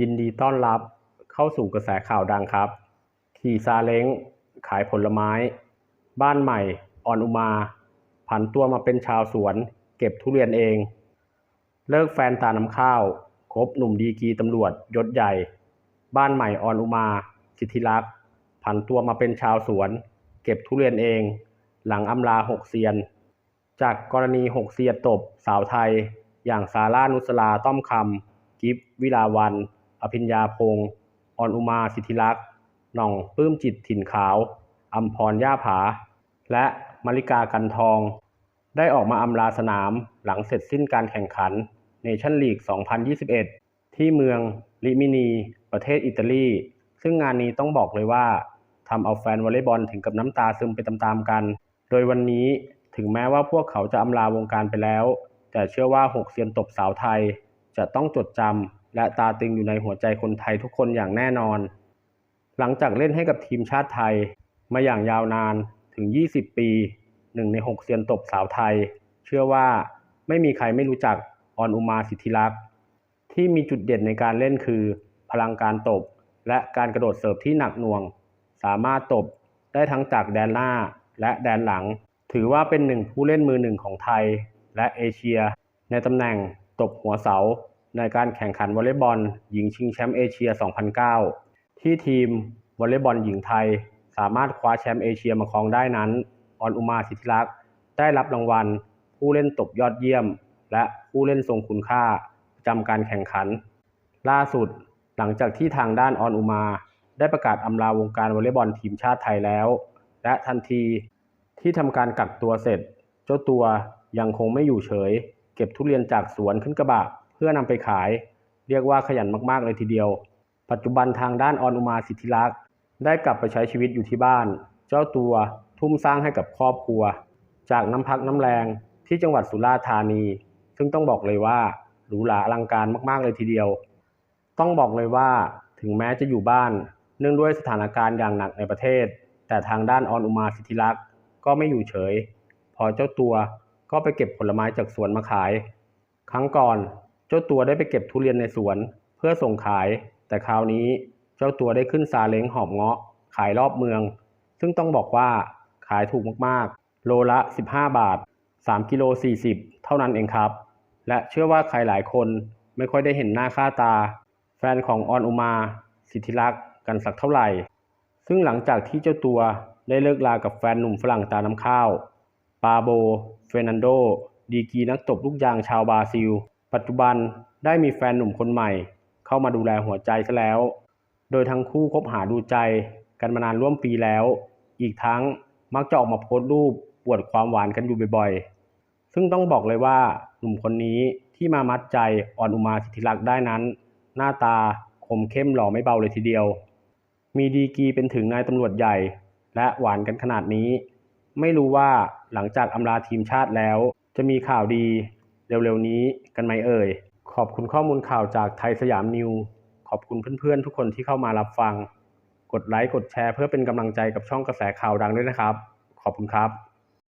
ยินดีต้อนรับเข้าสู่กระแสข่าวดังครับ ขี่ซาเล้ง ขายผลไม้ บ้านใหม่ออนอุมา ผันตัวมาเป็นชาวสวน เก็บทุเรียนเอง เลิกแฟนตาน้ำข้าวคบหนุ่มดีกีตำรวจยศใหญ่ บ้านใหม่ออนอุมา สิทธิรักษ์ผันตัวมาเป็นชาวสวน เก็บทุเรียนเอง หลังอำลาหกเซียน จากกรณีหกเซียนตบสาวไทย อย่างซาร่านุสลาต้อมคำกิฟวิลาวัน ภิญญาพงศ์ออนอุมาสิทธิรักษ์หน่องปลื้มจิตถิ่นขาวอัมพรย่าผา และมาริกากันทอง ได้ออกมาอำลาสนามหลังเสร็จสิ้นการแข่งขันเนชั่นลีก 2021 ที่เมืองลิมินี ประเทศอิตาลี ซึ่งงานนี้ต้องบอกเลยว่าทำเอาแฟนวอลเลย์บอลถึงกับน้ำตาซึมไปตามๆกัน โดยวันนี้ถึงแม้ว่าพวกเขาจะอำลาวงการไปแล้ว แต่เชื่อว่าหกเซียนตบสาวไทย จะต้องจดจำ และตาตึงอยู่ในหัวใจคนไทยทุกคนอย่างแน่นอน หลังจากเล่นให้กับทีมชาติไทย มาอย่างยาวนานถึง 20 ปีหนึ่งในหกเซียนตบสาวไทย เชื่อว่าไม่มีใครไม่รู้จักออนอุมาสิทธิรักษ์ที่มีจุดเด่นในการเล่นคือ พลังการตบ และการกระโดดเสิร์ฟที่หนักหน่วง สามารถตบได้ทั้งจากแดนหน้าและแดนหลัง ถือว่าเป็นหนึ่งผู้เล่นมือหนึ่งของไทยและเอเชีย ในตำแหน่งตบหัวเสา ในการแข่งขันวอลเลย์บอลหญิงชิงแชมป์เอเชีย 2009 ที่ทีมวอลเลย์บอลหญิงไทย สามารถคว้าแชมป์เอเชียมาครองได้นั้น ออนอุมาสิทธิรักษ์ได้รับรางวัล ผู้เล่นตบยอดเยี่ยม และผู้เล่นทรงคุณค่าประจำการแข่งขัน ล่าสุดหลังจากที่ทางด้านออนอุมา ได้ประกาศอำลาวงการวอลเลย์บอลทีมชาติไทยแล้ว และทันทีที่ทำการกักตัวเสร็จ เจ้าตัวยังคงไม่อยู่เฉย เก็บทุเรียนจากสวนขึ้นกระบะ เพื่อนำไปขาย เรียกว่าขยันมากๆเลยทีเดียว ปัจจุบันทางด้านออนอุมาสิทธิรักษ์ได้กลับไปใช้ชีวิตอยู่ที่บ้าน เจ้าตัวทุ่มสร้างให้กับครอบครัว จากน้ำพักน้ำแรงที่จังหวัดสุราษฎร์ธานี ซึ่งต้องบอกเลยว่าหรูหราอลังการมากๆเลยทีเดียว ต้องบอกเลยว่าถึงแม้จะอยู่บ้าน เนื่องด้วยสถานการณ์อย่างหนักในประเทศ แต่ทางด้านออนอุมาสิทธิรักษ์ก็ไม่อยู่เฉย พอเจ้าตัวก็ไปเก็บผลไม้จากสวนมาขาย ครั้งก่อน เจ้าตัวได้ไปเก็บทุเรียนในสวน เพื่อส่งขาย แต่คราวนี้เจ้าตัวได้ขึ้นซาเล้งหอบเงาะ ขายรอบเมือง ซึ่งต้องบอกว่าขายถูกมากๆ โลละ 15 บาท 3กิโล40 เท่านั้นเองครับ และเชื่อว่าใครหลายคนไม่ค่อยได้เห็นหน้าค่าตา แฟนของออนอุมา สิทธิรักษ์กันสักเท่าไหร่ ซึ่งหลังจากที่เจ้าตัวได้เลิกลากับแฟนหนุ่มฝรั่งตาน้ำข้าว ปาโบ เฟรนันโด ดีกีนักตบลูกยางชาวบราซิล ปัจจุบันได้มีแฟนหนุ่มคนใหม่ เข้ามาดูแลหัวใจซะแล้ว โดยทั้งคู่คบหาดูใจกันมานานร่วมปีแล้ว อีกทั้งมักจะออกมาโพสต์รูปปวดความหวานกันอยู่บ่อยๆ ซึ่งต้องบอกเลยว่าหนุ่มคนนี้ที่มามัดใจอ่อนอุมาสิทธิรักษ์ได้นั้น หน้าตาคมเข้มหล่อไม่เบาเลยทีเดียว มีดีกีเป็นถึงนายตำรวจใหญ่ และหวานกันขนาดนี้ ไม่รู้ว่าหลังจากอำลาทีมชาติแล้ว จะมีข่าวดี เร็วๆนี้กันไหมเอ่ย ขอบคุณข้อมูลข่าวจากไทยสยามนิว ขอบคุณเพื่อนๆ ทุกคนที่เข้ามารับฟัง กดไลค์กดแชร์เพื่อเป็นกำลังใจกับช่องกระแสข่าวดังด้วยนะครับ ขอบคุณครับ